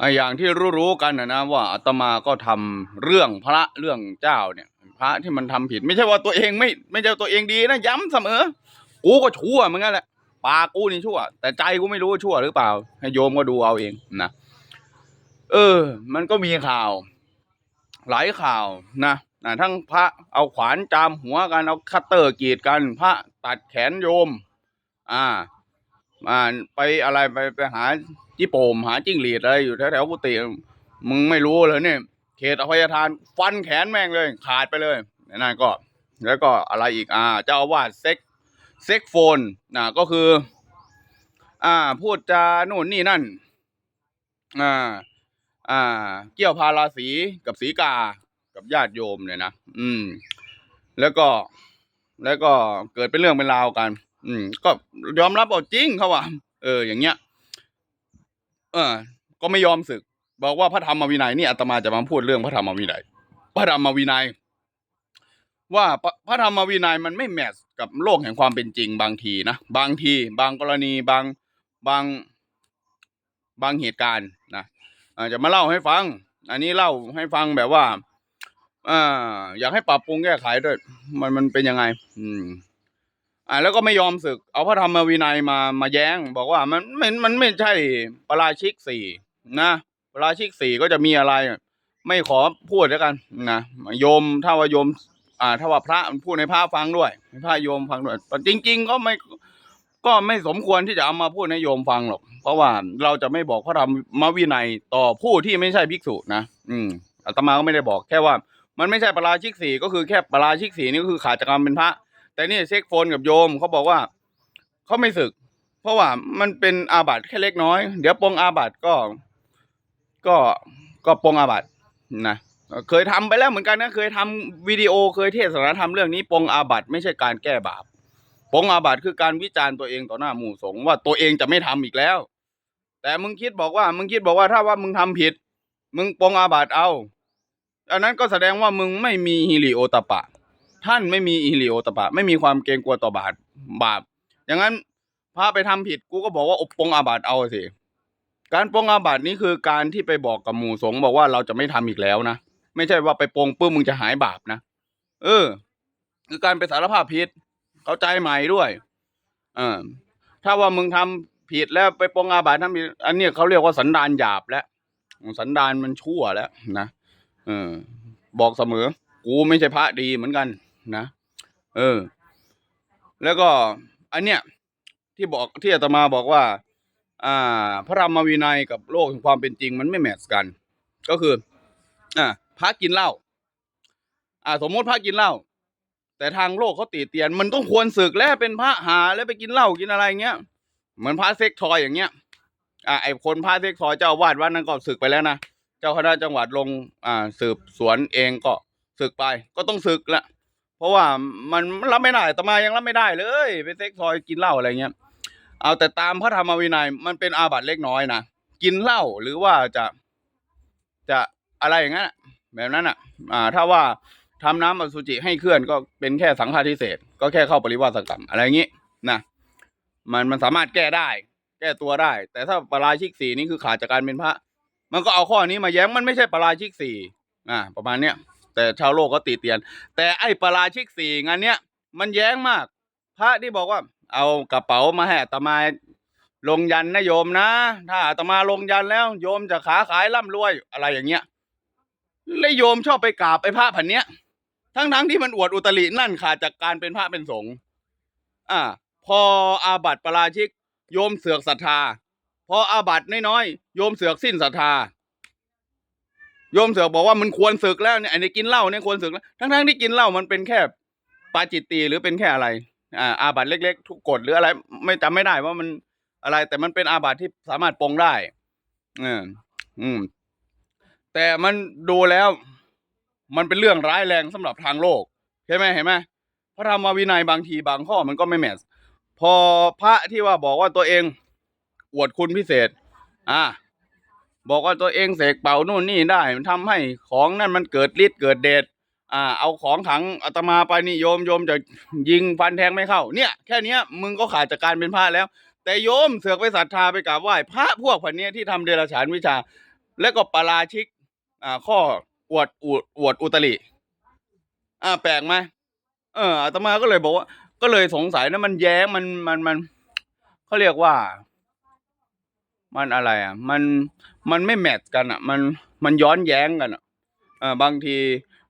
อะอย่างที่รู้ๆกันนะนะว่าอาตมาก็ทำเรื่องพระเรื่องเจ้าเนี่ย พระที่มันทำผิด ไม่ใช่ว่าตัวเองไม่ไม่ใช่ตัวเองดีนะย้ำเสมอ กูก็ชั่วเหมือนกันแหละปากกูนี่ชั่ว แต่ใจกูไม่รู้ว่าชั่วหรือเปล่า ให้โยมก็ดูเอาเองนะเออ มันก็มีข่าว หลายข่าวนะนะทั้งพระเอาขวานจามหัวกันเอาคัตเตอร์กรีดกัน พระตัดแขนโยม อ่าอ่าไปอะไรไปไปหา จิโปมหาจิ้งหรีดอะไรอยู่แถวๆกุฏิมึงไม่รู้เลยเนี่ยเขตอภัยทานฟันแขนแม่งเลย ขาดไปเลยนั่นก็ แล้วก็อะไรอีกอ่าเจ้าอาวาสเซ็กเซ็กโฟนนะก็คือ อ่า พูดจาโน่นนี่นั่น อ่า อ่า เกี่ยวพาราสีกับสีกา กับญาติโยมเนี่ยนะอืม แล้วก็ แล้วก็เกิดเป็นเรื่องเป็นราวกัน อืม ก็ยอมรับเอาจริงเขาว่า เออ อย่างเงี้ย ออ ก็ไม่ยอมสึก บอกว่าพระธรรมวินัยนี่อาตมาจะมาพูดเรื่องพระธรรมวินัย พระธรรมวินัย ว่าพระธรรมวินัยมันไม่แมทกับโลกแห่งความเป็นจริงบางทีนะบางที บางกรณีบางบางบางเหตุการณ์นะจจะมาเล่าให้ฟัง อันนี้เล่าให้ฟังแบบว่าอ่าอยากให้ปรับปรุงแก้ไขด้วย มันมันเป็นยังไง อืม อ่าแล้วก็ไม่ยอมศึก เอาพระธรรมวินัยมามาแย้ง บอกว่ามันมันมันไม่ใช่ปราชิกสี่นะปราชิกสี่ก็จะมีอะไร ไม่ขอพูดแล้วกันนะโยมถ้าว่าโยม อ่าถ้าว่าพระพูดในพระฟังด้วยให้พระโยมฟังด้วยแต่จริง ๆ ก็ไม่ก็ไม่สมควรที่จะเอามาพูดให้โยมฟังหรอก เพราะว่าเราจะไม่บอกพระธรรมวินัยต่อผู้ที่ไม่ใช่ภิกษุนะอืมอาตมาก็ไม่ได้บอกแค่ว่า มันไม่ใช่ปราชิกสี่ก็คือแค่ปราชิกสี่นี่ก็คือขาดจากการเป็นพระ แต่นี่เซ็กโฟนกับโยมเขาบอกว่าเขาไม่ศึก เพราะว่ามันเป็นอาบัติแค่เล็กน้อย เดี๋ยวปรงอาบัติก็ ก็ก็ปรงอาบัตินะเคยทำไปแล้วเหมือนกันนะเคยทำวิดีโอเคยเทศนาธรรมเรื่องนี้ปรงอาบัติไม่ใช่การแก้บาปปรงอาบัติคือการวิจารณ์ตัวเองต่อหน้าหมู่สงฆ์ว่าตัวเองจะไม่ทำอีกแล้ว แต่มึงคิดบอกว่า มึงคิดบอกว่าถ้าว่ามึงทำผิด มึงปรงอาบัติเอา อันนั้นก็แสดงว่ามึงไม่มีฮิริโอตปะ ท่านไม่มีฮิริโอตปปะ ไม่มีความเกรงกลัวต่อบาปบาปอย่างนั้นพระไปทำผิดกูก็บอกว่าอบปงอาบัติเอาสิการปรงอาบัตินี้คือการที่ไปบอกกับหมู่สงฆ์บอกว่าเราจะไม่ทำอีกแล้วนะไม่ใช่ว่าไปปงปุ๊บมึงจะหายบาปนะเออ คือการไปสารภาพผิด เข้าใจใหม่ด้วย เออถ้าว่ามึงทำผิดแล้วไปปรงอาบัติทำผิดอันนี้เขาเรียกว่าสันดานหยาบแล้วสันดานมันชั่วแล้วนะเออบอกเสมอ กูไม่ใช่พระดีเหมือนกัน นะ เออ แล้วก็ อันเนี้ยที่บอกที่อาตมาบอกว่า อ่า พระรรมวินัยกับโลกแห่งความเป็นจริงมันไม่แมทช์กัน ก็คือ อ่าพระกินเหล้าอ่า สมมติพระกินเหล้าแต่ทางโลกเขาตีเตียน มันต้องควรศึกแล้วเป็นพระหาแล้วไปกินเหล้ากินอะไรเงี้ยเหมือนพระเซ็กทอยอย่างเงี้ย อ่าไอคนพระเซ็กทอยเจ้าอาวาดวัดนั้นก็ศึกไปแล้วนะ เจ้าคณะจังหวัดลง อ่า สืบสวนเองก็ศึกไป ก็ต้องศึกละ เพราะว่ามันรับไม่ได้อาตมายังรับไม่ได้เลย ไปเซ็กทอยกินเหล้าอะไรเงี้ย เอาแต่ตามพระธรรมวินัยมันเป็นอาบัติเล็กน้อยนะกินเหล้าหรือว่าจะจะอะไรอย่างนั้นแบบนั้นอะ อ่า ถ้าว่าทำน้ำอสุจิให้เคลื่อนก็เป็นแค่สังฆาทิเศษก็แค่เข้าปริวาสกรรมอะไรอย่างนี้นะมันมันสามารถแก้ได้ แก้ตัวได้ แต่ถ้าปาราชิกสี่นี่คือขาดจากการเป็นพระ มันก็เอาข้อนี้มาแย้งมันไม่ใช่ปาราชิกสี่อ่า ประมาณเนี้ย แต่ชาวโลกก็ตีเตียน แต่ไอ้ปราชิกสี่งานเนี้ยมันแย้งมาก พระที่บอกว่า เอากระเป๋ามาให้อาตมาลงยันนะโยมนะ ถ้าอาตมาลงยันแล้ว โยมจะขาขายร่ำรวยอะไรอย่างเงี้ยและโยมชอบไปกราบไอ้พระพันเนี้ย ทั้งทั้งๆที่มันอวดอุตรินั่นขาดจากการเป็นพระเป็นสงฆ์อ่า พออาบัติปราชิก โยมเสือกศรัทธา พออาบัติน้อยๆโยมเสือกสิ้นศรัทธา โยมเสือกบอกว่ามันควรศึกแล้วเนี่ยไอ้นี่กินเหล้าเนี่ยควรศึกแล้วทั้งๆที่กินเหล้ามันเป็นแค่ปาจิตตีหรือเป็นแค่อะไร อ่า อาบัติเล็ก ๆ ทุกกฎหรืออะไร ไม่จำไม่ได้ว่ามันอะไร แต่มันเป็นอาบัติที่สามารถปรงได้เอออืม แต่มันดูแล้ว มันเป็นเรื่องร้ายแรงสำหรับทางโลกใช่ไหมเห็นไหมพระธรรมวินัยบางทีบางข้อมันก็ไม่แมทพอพระที่ว่าบอกว่าตัวเอง อวดคุณพิเศษ อ่า บอกว่าตัวเองเสกเป่านู่นนี่ได้ มันทำให้ของนั่นมันเกิดฤทธิ์เกิดเดชอ่า เอาของขังอาตมาไปนี่โยมโยมจะยิงฟันแทงไม่เข้า เนี่ยแค่เนี้ยมึงก็ขาดจากการเป็นพระแล้ว แต่โยมเสือกไปศรัทธาไปกราบไหว้พระพวกพันเนี้ยที่ทำเดรัจฉานวิชา และก็ปาราชิก อ่า ข้ออวดอวดอวดอุตริอ่าแปลกไหมเอออาตมาก็เลยบอกว่า ก็เลยสงสัยนะมันแย้งมันมันมันเขาเรียกว่า มันอะไรอะ มันมันไม่แมทช์กันอะ มันมันย้อนแย้งกันอะเออบางที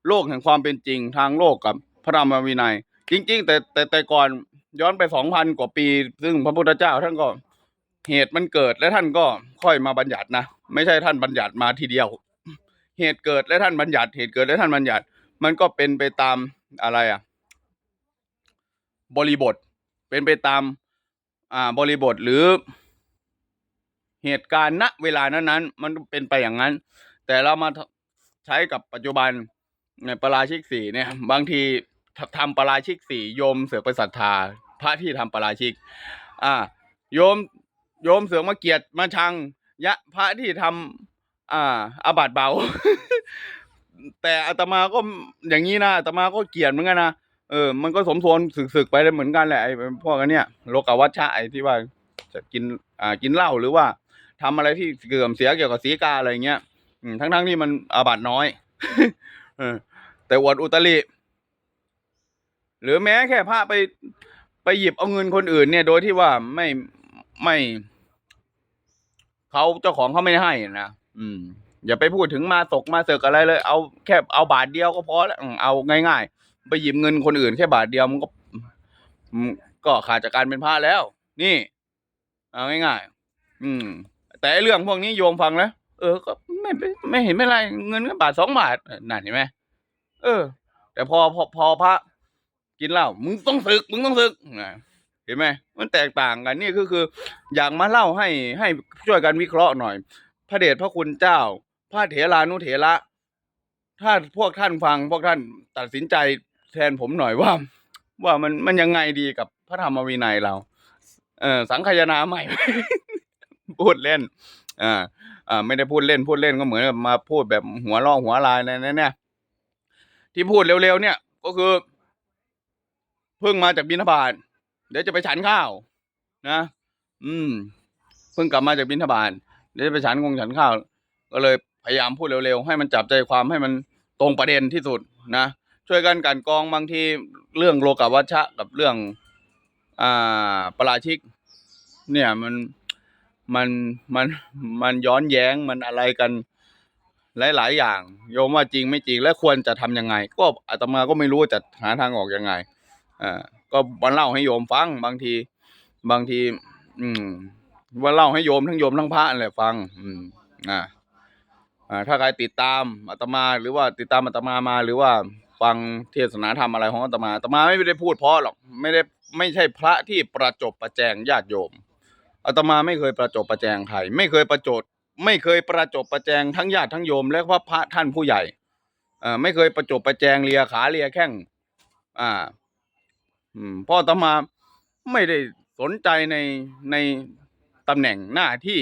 โลกแห่งความเป็นจริงทางโลกกับพระธรรมวินัย จริง ๆ แต่แต่แต่ก่อนย้อนไปสองพันกว่าปี ซึ่งพระพุทธเจ้าท่านก็เหตุมันเกิดและท่านก็ค่อยมาบัญญัตินะไม่ใช่ท่านบัญญัติมาทีเดียว เหตุเกิดและท่านบัญญัติเหตุเกิดและท่านบัญญัติ มันก็เป็นไปตามอะไรอะ บริบทเป็นไปตามอ่าบริบทหรือ เหตุการณ์ณเวลานั้นๆ มันเป็นไปอย่างนั้น แต่เรามาใช้กับปัจจุบันในปราชิกสี่เนี่ย บางทีททำปราชิกสี่โยมเสือกไปศรัทธา พระที่ทำปราชิก อ่า โยมโยมเสือกมาเกียดมาชัง ยะพระที่ทำอ่าอาบัติเบา แต่อาตมาก็อย่างนี้นะอาตมาก็เกียดเหมือนกันนะเออ มันก็สมส่วนสึกๆไปเหมือนกันแหละไอ้พวกอันเนี้ยโลกวัชชะไอ้ที่ว่าจะกินอ่ากินเหล้าหรือว่า ทำอะไรที่เสื่อมเสียเกี่ยวกับสีกาอะไรเงี้ยทั้งๆที่มันอาบัตน้อยเออแต่อวดอุตริหรือแม้แค่พระไปไปหยิบเอาเงินคนอื่น เนี่ย โดยที่ว่าไม่ไม่เขาเจ้าของเขาไม่ให้นะอืม อย่าไปพูดถึงมาตกมาเสกอะไรเลย เอาแค่เอาบาทเดียวก็พอแล้วเอาง่าย ๆ ไปหยิบเงินคนอื่นแค่บาทเดียวมันก็ก็ขาดจากการเป็นพระแล้ว นี่ เอาง่ายๆ อืม แต่เรื่องพวกนี้โยมฟังแล้วเออ ก็ไม่ไม่เห็นไม่ไร เงินก็บาทสองบาทนั่นเห็นไหมเออ แต่พอพอพอพระกินเหล้ามึงต้องศึก มึงต้องศึกนะเห็นไหมมันแตกต่างกันนี่ก็คือ อยากมาเล่าให้ให้ช่วยกันวิเคราะห์หน่อย พระเดชพระคุณเจ้า พระเถรานุเถระถ้าพวกท่านฟังพวกท่านตัดสินใจแทนผมหน่อยว่า ว่ามันมันยังไงดีกับพระธรรมวินัยเรา เออสังคายาใหม่ พูดเล่นอ่าอ่าไม่ได้พูดเล่นพูดเล่นก็เหมือนมาพูดแบบหัวล่อหัวลายอะไรนั่นเนี่ยที่พูดเร็วๆเนี่ย ก็คือ เพิ่งมาจากบินทบาทเดี๋ยวจะไปฉันข้าว นะ อืม เพิ่งกลับมาจากบินทบาทเดี๋ยวจะไปฉันคงฉันข้าว ก็เลยพยายามพูดเร็วๆให้มันจับใจความให้มันตรงประเด็นที่สุดนะช่วยกันกันกองบางทีเรื่องโลกวัชชะกับเรื่อง อ่าปราชิก เนี่ยมัน มันมันมันย้อนแย้งมันอะไรกันหลาย ๆ อย่าง โยมว่าจริงไม่จริงและควรจะทำยังไง ก็อาตมาก็ไม่รู้จะหาทางออกยังไงอ่าก็มาเล่าให้โยมฟังบางที บางที อืมว่าเล่าให้โยมทั้งโยมทั้งพระนั่นแหละฟัง อืมอ่าอ่าถ้าใครติดตามอาตมาหรือว่าติดตามอาตมามาหรือว่าฟังเทศนาธรรมอะไรของอาตมาอาตมาไม่ได้พูดเพราะหรอกไม่ได้ไม่ใช่พระที่ประจบประแจงญาติโยม อาตมาไม่เคยประจบประแจงใครไม่เคยประจทย์ไม่เคยประจบประแจงทั้งญาติทั้งโยม และพระพระท่านผู้ใหญ่เอ่อไม่เคยประจบประแจงเลียขาเลียแข้งอ่าอืมพราะอาตมาไม่ได้สนใจในในตำแหน่งหน้าที่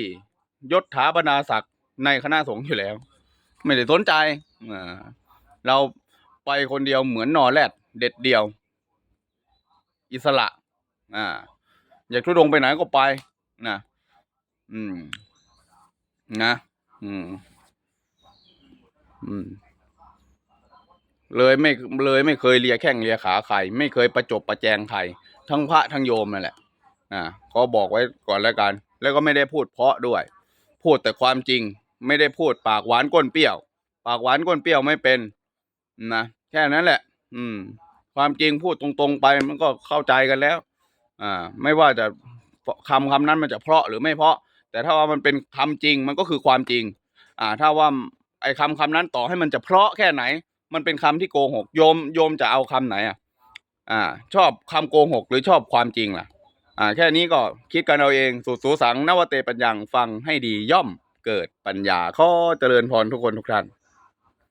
ยศถาบรรดาศักดิ์ในคณะสงฆ์อยู่แล้ว ไม่ได้สนใจอ่าเราไปคนเดียวเหมือนนอแรดเด็ดเดียว อิสระ อ่า อยากทุดงไปไหนก็ไป นะอืม นะอืม อืม เลยไม่เลยไม่เคยเลียแข้งเลียขาใครไม่เคยประจบประแจงใครทั้งพระทั้งโยมนั่นแหละ อ่าก็บอกไว้ก่อนแล้วกัน แล้วก็ไม่ได้พูดเพาะด้วย พูดแต่ความจริง ไม่ได้พูดปากหวานก้นเปรี้ยว ปากหวานก้นเปรี้ยวไม่เป็นนะแค่นั้นแหละ อืม ความจริงพูดตรงๆไปมันก็เข้าใจกันแล้ว อ่า ไม่ว่าจะ คำคำนั้นมันจะเพราะหรือไม่เพราะ แต่ถ้าว่ามันเป็นคำจริงมันก็คือความจริง อ่า ถ้าว่าไอ้คำคำนั้นต่อให้มันจะเพราะแค่ไหน มันเป็นคำที่โกหกโยมโยมจะเอาคำไหนอะอ่า ชอบคำโกหกหรือชอบความจริงล่ะ อ่า แค่นี้ก็คิดกันเอาเองสุดสูสังนวเตปัญญังฟังให้ดีย่อมเกิดปัญญาข้อเจริญพรทุกคนทุกท่าน